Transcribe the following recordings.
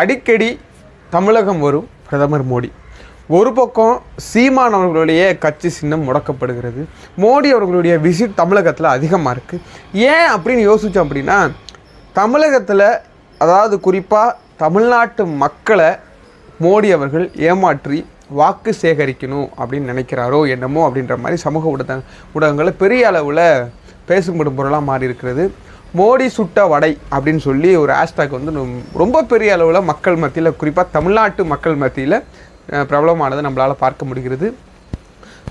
அடிக்கடி தமிழகம் வரும் பிரதமர் மோடி. ஒரு பக்கம் சீமான் அவர்களுடைய கட்சி சின்னம் முடக்கப்படுகிறது. மோடி அவர்களுடைய விசிட் தமிழகத்தில் அதிகமாக இருக்குது ஏன் அப்படின்னு யோசித்தோம் அப்படின்னா தமிழகத்தில் அதாவது குறிப்பாக தமிழ்நாட்டு மக்களை மோடி அவர்கள் ஏமாற்றி வாக்கு சேகரிக்கணும் அப்படின்னு நினைக்கிறாரோ என்னமோ அப்படின்ற மாதிரி சமூக ஊடக ஊடகங்களில் பெரிய அளவில் பேசும்படும் பொருளாக மாறி இருக்கிறது மோடி சுட்ட வடை அப்படின்னு சொல்லி ஒரு ஹேஷ்டாக் வந்து ரொம்ப- பெரிய அளவில் மக்கள் மத்தியில் குறிப்பாக தமிழ்நாட்டு மக்கள் மத்தியில் பிரபலமானதை நம்மளால் பார்க்க முடிகிறது.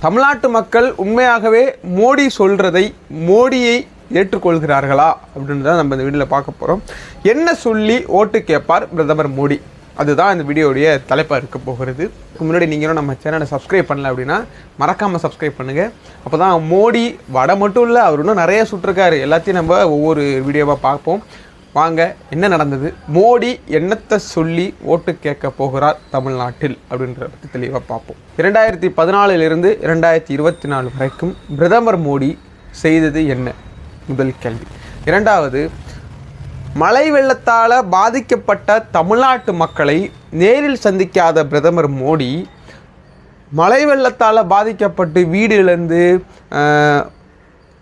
தமிழ்நாட்டு மக்கள் உண்மையாகவே மோடி சொல்கிறதை மோடியை ஏற்றுக்கொள்கிறார்களா அப்படின்னு தான் நம்ம இந்த வீடியோவில் பார்க்க போகிறோம் என்ன சொல்லி ஓட்டு கேட்பார் பிரதமர் மோடி? அதுதான் இந்த வீடியோடைய தலைப்பாக இருக்க போகிறது. முன்னாடி நீங்களும் நம்ம சேனலை சப்ஸ்கிரைப் பண்ணல அப்படின்னா மறக்காமல் சப்ஸ்கிரைப் பண்ணுங்கள் அப்போ தான் மோடி வடை மட்டும் இல்லை அவர் இன்னும் நிறைய சுட்டிருக்காரு. எல்லாத்தையும் நம்ம ஒவ்வொரு வீடியோவாக பார்ப்போம். வாங்க என்ன நடந்தது? மோடி என்னத்தை சொல்லி ஓட்டு கேட்க போகிறார் தமிழ்நாட்டில் அப்படின்றத பற்றி தெளிவாக பார்ப்போம். இரண்டாயிரத்தி பதினாலிலிருந்து இரண்டாயிரத்தி இருபத்தி நாலு வரைக்கும் பிரதமர் மோடி செய்தது என்ன? முதல் கேள்வி. இரண்டாவது மழை வெள்ளத்தால் பாதிக்கப்பட்ட தமிழ்நாட்டு மக்களை நேரில் சந்திக்காத பிரதமர் மோடி மழை வெள்ளத்தால் பாதிக்கப்பட்டு வீடு இழந்து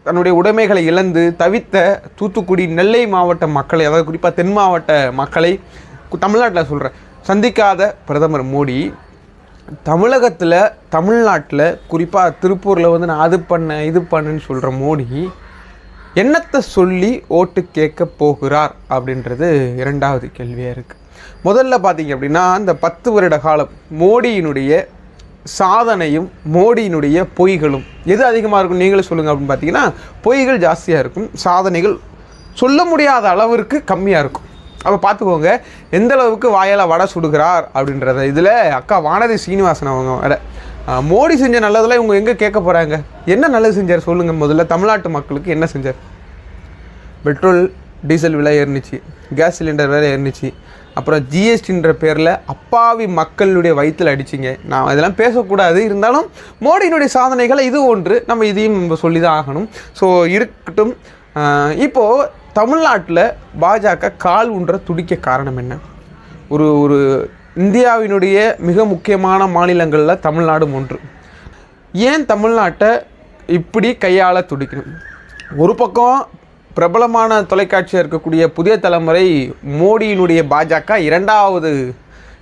தன்னுடைய உடைமைகளை இழந்து தவித்த தூத்துக்குடி நெல்லை மாவட்ட மக்களை அதாவது குறிப்பாக தென் மாவட்ட மக்களை தமிழ்நாட்டில் சொல்கிறேன் சந்திக்காத பிரதமர் மோடி தமிழகத்தில் தமிழ்நாட்டில் குறிப்பாக திருப்பூரில் வந்து நான் அது பண்ணேன் இது பண்ணேன்னு சொல்கிற மோடி என்னத்தை சொல்லி ஓட்டு கேட்க போகிறார் அப்படின்றது இரண்டாவது கேள்வியாக இருக்குது முதல்ல பார்த்தீங்க அப்படின்னா அந்த பத்து வருட காலம் மோடியினுடைய சாதனையும் மோடியினுடைய பொய்களும் எது அதிகமாக இருக்கும் நீங்களே சொல்லுங்கள் அப்படின்னு பார்த்தீங்கன்னா பொய்கள் ஜாஸ்தியாக இருக்கும் சாதனைகள் சொல்ல முடியாத அளவிற்கு கம்மியாக இருக்கும். அப்போ பார்த்துக்கோங்க எந்த அளவுக்கு வாயால் வடை சுடுகிறார் அப்படின்றத. இதில் அக்கா வானதி சீனிவாசன் அவங்க வேலை மோடி செஞ்ச நல்லதெல்லாம் இவங்க எங்கே கேட்க போகிறாங்க என்ன நல்லது செஞ்சார் சொல்லுங்கள் முதல்ல. தமிழ்நாட்டு மக்களுக்கு என்ன செஞ்சார்? பெட்ரோல் டீசல் விலை ஏறிச்சு கேஸ் சிலிண்டர் விலை ஏறிச்சு அப்புறம் ஜிஎஸ்டின்ற பேரில் அப்பாவி மக்களுடைய வயிற்றில் அடிச்சிங்க. நான் இதெல்லாம் பேசக்கூடாது. இருந்தாலும் மோடியினுடைய சாதனைகளை இது ஒன்று. நம்ம இதையும் நம்ம சொல்லி தான் ஆகணும். ஸோ இருக்கட்டும். இப்போது தமிழ்நாட்டில் பாஜக கால் ஒன்றை துடிக்க காரணம் என்ன? ஒரு ஒரு இந்தியாவினுடைய மிக முக்கியமான மாநிலங்களில் தமிழ்நாடும் ஒன்று. ஏன் தமிழ்நாட்டை இப்படி கையாள துடிக்கணும்? ஒரு பக்கம் பிரபலமான தொலைக்காட்சியாக இருக்கக்கூடிய புதிய தலைமுறை மோடியினுடைய பாஜக இரண்டாவது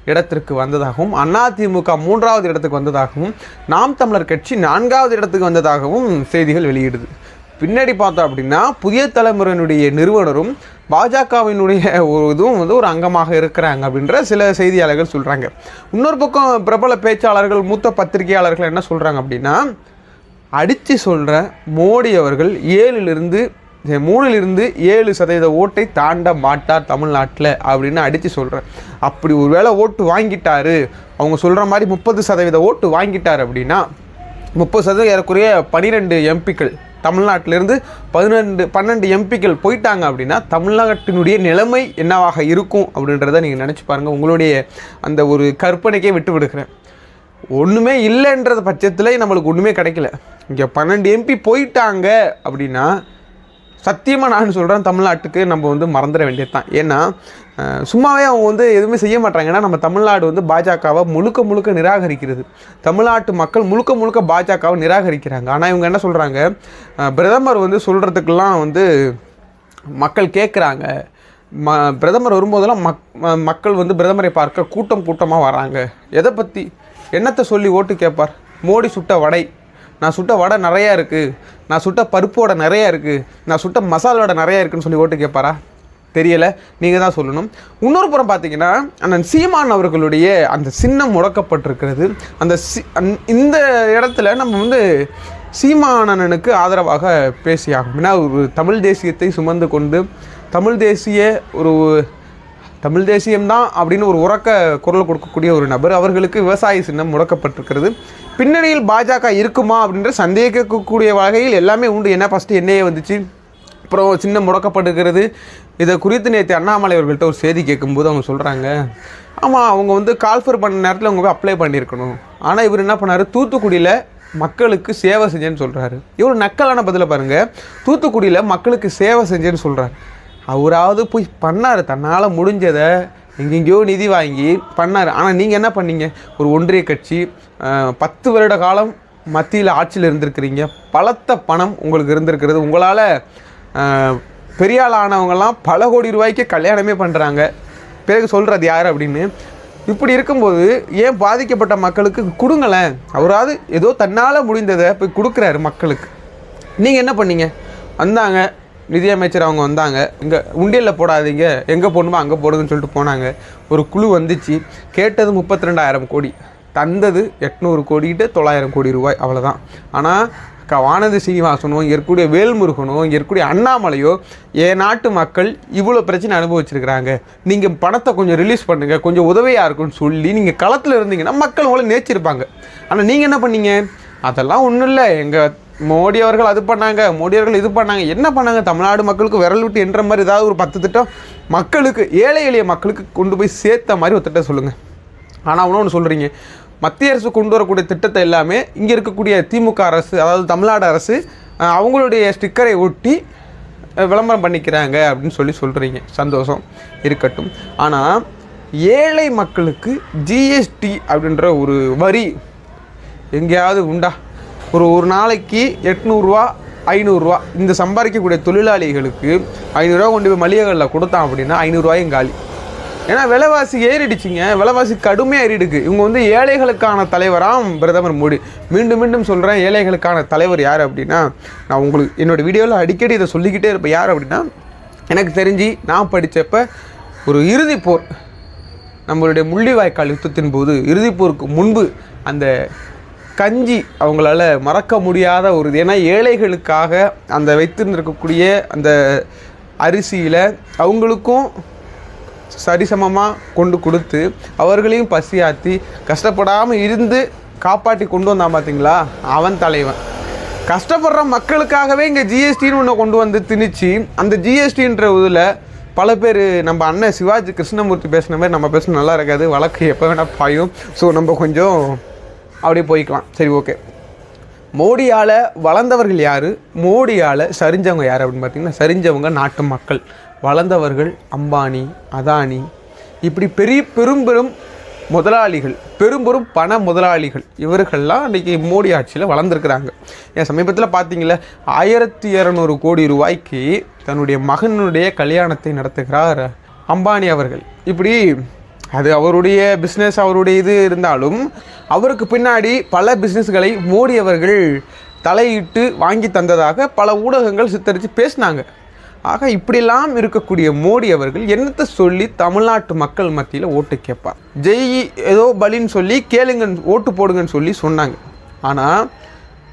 இடத்திற்கு வந்ததாகவும் அதிமுக மூன்றாவது இடத்துக்கு வந்ததாகவும் நாம் தமிழர் கட்சி நான்காவது இடத்துக்கு வந்ததாகவும் செய்திகள் வெளியிடுது. பின்னாடி பார்த்தோம் அப்படின்னா புதிய தலைமுறையினுடைய நிறுவனரும் பாஜகவினுடைய ஒரு இதுவும் வந்து ஒரு அங்கமாக இருக்கிறாங்க அப்படின்ற சில செய்தியாளர்கள் சொல்கிறாங்க இன்னொரு பக்கம் பிரபல பேச்சாளர்கள் மூத்த பத்திரிகையாளர்கள் என்ன சொல்கிறாங்க அப்படின்னா அடித்து சொல்கிற மோடி அவர்கள் ஏழிலிருந்து மூணிலிருந்து ஏழு சதவீத ஓட்டை தாண்ட மாட்டார் தமிழ்நாட்டில் அப்படின்னு அடித்து சொல்கிறேன் அப்படி ஒரு வேளை ஓட்டு வாங்கிட்டார் அவங்க சொல்கிற மாதிரி முப்பது சதவீத ஓட்டு வாங்கிட்டார் அப்படின்னா முப்பது சதவீதம் ஏறக்குறைய பனிரெண்டு எம்பிக்கள் தமிழ்நாட்டிலிருந்து பதினெண்டு பன்னெண்டு எம்பிக்கள் போயிட்டாங்க அப்படின்னா தமிழ்நாட்டினுடைய நிலைமை என்னவாக இருக்கும் அப்படின்றத நீங்கள் நினச்சி பாருங்கள் உங்களுடைய அந்த ஒரு கற்பனைக்கே விட்டு விடுக்கிறேன் ஒன்றுமே இல்லைன்றது பட்சத்தில் நம்மளுக்கு ஒன்றுமே கிடைக்கல. இங்கே பன்னெண்டு எம்பி போயிட்டாங்க அப்படின்னா சத்தியமாக நான் சொல்கிறேன் தமிழ்நாட்டுக்கு நம்ம வந்து மறந்துட வேண்டியது தான் ஏன்னா சும்மாவே அவங்க வந்து எதுவுமே செய்ய மாட்டாங்க. ஏன்னா நம்ம தமிழ்நாடு வந்து பாஜகவை முழுக்க முழுக்க நிராகரிக்கிறது. தமிழ்நாட்டு மக்கள் முழுக்க முழுக்க பாஜகவை நிராகரிக்கிறாங்க. ஆனால் இவங்க என்ன சொல்கிறாங்க பிரதமர் வந்து சொல்கிறதுக்கெல்லாம் வந்து மக்கள் கேட்குறாங்க ம பிரதமர் வரும்போதெல்லாம் மக் மக்கள் வந்து பிரதமரை பார்க்க கூட்டம் கூட்டமாக வராங்க. எதை பற்றி என்னத்தை சொல்லி ஓட்டு கேட்பார்? மோடி சுட்ட வடை. நான் சுட்ட வடை நிறையா இருக்குது நான் சுட்ட பருப்பு வடை நிறையா இருக்குது நான் சுட்ட மசாலோட நிறையா இருக்குன்னு சொல்லி ஓட்டு கேட்பாரா? தெரியலை. நீங்கள் தான் சொல்லணும். இன்னொரு புறம் பார்த்தீங்கன்னா அண்ணன் சீமான் அவர்களுடைய அந்த சின்னம் முடக்கப்பட்டிருக்கிறது. அந்த சி அந்- இந்த இடத்துல நம்ம வந்து சீமானனுக்கு ஆதரவாக பேசியாகும் ஏன்னா ஒரு தமிழ் தேசியத்தை சுமந்து கொண்டு தமிழ் தேசிய ஒரு தமிழ் தேசியம்தான் அப்படின்னு ஒரு உறக்க குரல் கொடுக்கக்கூடிய ஒரு நபர். அவர்களுக்கு விவசாய சின்னம் முடக்கப்பட்டிருக்கிறது. பின்னணியில் பாஜக இருக்குமா அப்படின்ற சந்தேகிக்கக்கூடிய வகையில் எல்லாமே உண்டு. என்ன ஃபஸ்ட்டு என்னையே வந்துச்சு. அப்புறம் சின்னம் முடக்கப்படுகிறது இதை குறித்து நேற்று அண்ணாமலை அவர்கள்ட்ட ஒரு செய்தி கேட்கும்போது அவங்க சொல்கிறாங்க ஆமாம் அவங்க வந்து கால்ஃபர் பண்ண நேரத்தில் அவங்க போய் அப்ளை பண்ணியிருக்கணும். ஆனால் இவர் என்ன பண்ணார்? தூத்துக்குடியில் மக்களுக்கு சேவை செஞ்சேன்னு சொல்கிறாரு இவர் நக்கலான பதிலை பாருங்கள் தூத்துக்குடியில் மக்களுக்கு சேவை செஞ்சேன்னு சொல்கிறார் அவராவது போய் பண்ணார். தன்னால் முடிஞ்சதை எங்கெங்கேயோ நிதி வாங்கி பண்ணார். ஆனால் நீங்கள் என்ன பண்ணீங்க? ஒரு ஒன்றிய கட்சி பத்து வருட காலம் மத்தியில் ஆட்சியில் இருந்திருக்கிறீங்க. பலத்த பணம் உங்களுக்கு இருந்திருக்கிறது. உங்களால் பெரிய ஆள் ஆனவங்கெல்லாம் பல கோடி ரூபாய்க்கு கல்யாணமே பண்ணுறாங்க பிறகு சொல்கிறது யார் அப்படின்னு? இப்படி இருக்கும்போது ஏன் பாதிக்கப்பட்ட மக்களுக்கு கொடுங்களேன். அவராவது ஏதோ தன்னால் முடிந்ததை போய் கொடுக்குறாரு மக்களுக்கு. நீங்கள் என்ன பண்ணீங்க? வந்தாங்க. நிதியமைச்சர் அவங்க வந்தாங்க. இங்கே உண்டியலில் போடாதீங்க. எங்கே போடணுமோ அங்கே போடுங்கன்னு சொல்லிட்டு போனாங்க. ஒரு குழு வந்துச்சு. கேட்டது முப்பத்தி ரெண்டாயிரம் கோடி. தந்தது எட்நூறு கோடிக்கிட்ட தொள்ளாயிரம் கோடி ரூபாய். அவ்வளோதான் ஆனால் க வானதி சீனிவாசனோ இங்கே இருக்கக்கூடிய வேல்முருகனோ இங்கே இருக்கக்கூடிய அண்ணாமலையோ என் நாட்டு மக்கள் இவ்வளோ பிரச்சனை அனுபவிச்சிருக்கிறாங்க. நீங்கள் பணத்தை கொஞ்சம் ரிலீஸ் பண்ணுங்கள் கொஞ்சம் உதவியாக இருக்கும்னு சொல்லி நீங்கள் களத்தில் இருந்தீங்கன்னா மக்கள் உங்களை நேச்சிருப்பாங்க ஆனால் நீங்கள் என்ன பண்ணீங்க? அதெல்லாம் ஒன்றும் இல்லை. எங்கள் மோடி அவர்கள் அது பண்ணாங்க மோடி அவர்கள் இது பண்ணாங்க. என்ன பண்ணாங்க? தமிழ்நாடு மக்களுக்கு விரல் விட்டு என்ற மாதிரி ஏதாவது ஒரு பத்து திட்டம் மக்களுக்கு ஏழை எளிய மக்களுக்கு கொண்டு போய் சேர்த்த மாதிரி ஒரு திட்டம் சொல்லுங்கள் ஆனால் ஒன்று சொல்கிறீங்க மத்திய அரசு கொண்டு வரக்கூடிய திட்டத்தை எல்லாமே இங்கே இருக்கக்கூடிய திமுக அரசு அதாவது தமிழ்நாடு அரசு அவங்களுடைய ஸ்டிக்கரை ஒட்டி விளம்பரம் பண்ணிக்கிறாங்க அப்படின்னு சொல்லி சொல்கிறீங்க சந்தோஷம் இருக்கட்டும். ஆனால் ஏழை மக்களுக்கு ஜிஎஸ்டி அப்படின்ற ஒரு வரி எங்கேயாவது உண்டா? ஒரு ஒரு நாளைக்கு எட்நூறுரூவா ஐநூறுரூவா இந்த சம்பாதிக்கக்கூடிய தொழிலாளிகளுக்கு ஐநூறுரூவா கொண்டு போய் மளிகைகளில் கொடுத்தான் அப்படின்னா ஐநூறுரூவாயும் காலி. ஏன்னா விலைவாசி ஏறிடுச்சிங்க. விலைவாசி கடுமையாக ஏறிடுக்கு. இவங்க வந்து ஏழைகளுக்கான தலைவராம் பிரதமர் மோடி. மீண்டும் மீண்டும் சொல்கிறேன் ஏழைகளுக்கான தலைவர் யார் அப்படின்னா நான் உங்களுக்கு என்னோடய வீடியோவில் அடிக்கடி இதை சொல்லிக்கிட்டே இருப்பேன். யார் அப்படின்னா எனக்கு தெரிஞ்சு நான் படித்தப்ப ஒரு இறுதிப் போர் நம்மளுடைய முள்ளிவாய்க்கால் யுத்தத்தின் போது இறுதிப்போருக்கு முன்பு அந்த கஞ்சி அவங்களால மறக்க முடியாத ஒரு இது. ஏன்னா ஏழைகளுக்காக அந்த வைத்திருந்திருக்கக்கூடிய அந்த அரிசியில் அவங்களுக்கும் சரிசமமாக கொண்டு கொடுத்து அவர்களையும் பசியாற்றி கஷ்டப்படாமல் இருந்து காப்பாற்றி கொண்டு வந்தான் பார்த்தீங்களா அவன் தலைவன். கஷ்டப்படுற மக்களுக்காகவே இங்கே ஜிஎஸ்டின்னு ஒன்று கொண்டு வந்து திணிச்சு அந்த ஜிஎஸ்டின்ற இதில் பல பேர் நம்ம அண்ணன் சிவாஜி கிருஷ்ணமூர்த்தி பேசின மாதிரி நம்ம பேச நல்லா இருக்காது. வழக்கு எப்போ வேணால் பாயும். ஸோ நம்ம கொஞ்சம் அப்படியே போய்க்கலாம். சரி ஓகே மோடியால் வளர்ந்தவர்கள் யார்? மோடியால் சரிஞ்சவங்க யார் அப்படின்னு பார்த்தீங்கன்னா சரிஞ்சவங்க நாட்டு மக்கள். வளர்ந்தவர்கள் அம்பானி அதானி. இப்படி பெரிய பெரும் பெரும் முதலாளிகள் பெரும் பெரும் பண முதலாளிகள் இவர்கள்லாம் இன்றைக்கி மோடி ஆட்சியில் வளர்ந்துருக்குறாங்க. என் சமீபத்தில் பார்த்தீங்களா ஆயிரத்தி இரநூறு கோடி ரூபாய்க்கு தன்னுடைய மகனுடைய கல்யாணத்தை நடத்துகிறார் அம்பானி அவர்கள். இப்படி அது அவருடைய பிஸ்னஸ் அவருடைய இது இருந்தாலும் அவருக்கு பின்னாடி பல பிஸ்னஸ்களை மோடி அவர்கள் தலையிட்டு வாங்கி தந்ததாக பல ஊடகங்கள் சித்தரித்து பேசினாங்க. ஆக இப்படிலாம் இருக்கக்கூடிய மோடி அவர்கள் என்னத்தை சொல்லி தமிழ்நாட்டு மக்கள் மத்தியில் ஓட்டு கேட்பார்? ஜெய் ஏதோ பலின்னு சொல்லி கேளுங்க ஓட்டு போடுங்கன்னு சொல்லி சொன்னாங்க. ஆனால்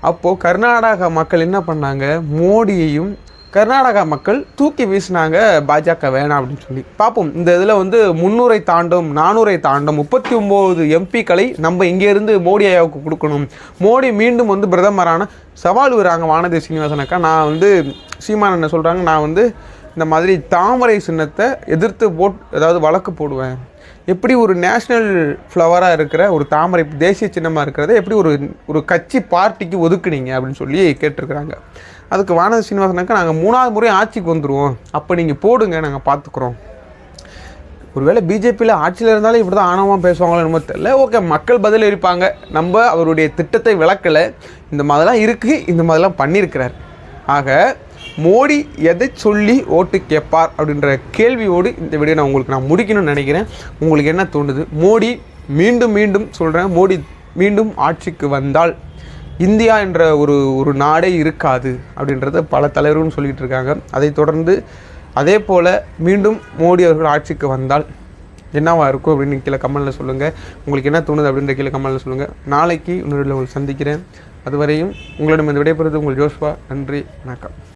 அப்போது கர்நாடகா மக்கள் என்ன பண்ணாங்க? மோடியையும் கர்நாடகா மக்கள் தூக்கி வீசினாங்க பாஜக வேணாம் அப்படின்னு சொல்லி. பார்ப்போம் இந்த இதில் வந்து முந்நூறை தாண்டும் நானூறை தாண்டும் முப்பத்தி ஒம்பது எம்பிக்களை நம்ம இங்கேருந்து மோடி ஐயாவுக்கு கொடுக்கணும். மோடி மீண்டும் வந்து பிரதமரான சவால் விடுறாங்க வானதி சீனிவாசனக்கா நான் வந்து சீமான் என்ன சொல்கிறாங்க நான் வந்து இந்த மாதிரி தாமரை சின்னத்தை எதிர்த்து போட் ஏதாவது வழக்கு போடுவேன். எப்படி ஒரு நேஷ்னல் ஃப்ளவராக இருக்கிற ஒரு தாமரை தேசிய சின்னமாக இருக்கிறத எப்படி ஒரு ஒரு கட்சி பார்ட்டிக்கு ஒதுக்குனீங்க அப்படின்னு சொல்லி கேட்டிருக்கிறாங்க. அதுக்கு வானதி சீனிவாசனாக்கா நாங்கள் மூணாவது முறை ஆட்சிக்கு வந்துடுவோம் அப்போ நீங்கள் போடுங்க நாங்கள் பார்த்துக்குறோம் ஒருவேளை பிஜேபியில் ஆட்சியில் இருந்தாலும் இப்படி தான் ஆணவமாக பேசுவாங்களோ என்னமோ தெரியல. ஓகே மக்கள் பதில் இருப்பாங்க நம்ம அவருடைய திட்டத்தை விளக்கலை. இந்த மாதிரிலாம் இருக்குது இந்த மாதிரிலாம் பண்ணியிருக்கிறார். ஆக மோடி எதை சொல்லி ஓட்டு கேட்பார் அப்படின்ற கேள்வியோடு இந்த வீடியோ நான் உங்களுக்கு நான் முடிக்கணும்னு நினைக்கிறேன். உங்களுக்கு என்ன தோணுது? மோடி மீண்டும் மீண்டும் சொல்கிறேன் மோடி மீண்டும் ஆட்சிக்கு வந்தால் இந்தியா என்ற ஒரு ஒரு நாடே இருக்காது அப்படின்றத பல தலைவர்களும் சொல்லிகிட்டு இருக்காங்க. அதைத் தொடர்ந்து அதே போல் மீண்டும் மோடி அவர்கள் ஆட்சிக்கு வந்தால் என்னவா இருக்கும் அப்படின்னு கீழே கமெண்டில் சொல்லுங்கள் உங்களுக்கு என்ன தோணுது அப்படின்ற கீழே கமெண்டில் சொல்லுங்கள் நாளைக்கு இன்னொரு உங்களுக்கு சந்திக்கிறேன். அதுவரையும் உங்களிடம் இந்த விடைபெறுவது உங்கள் ஜோஷ்வா. நன்றி வணக்கம்.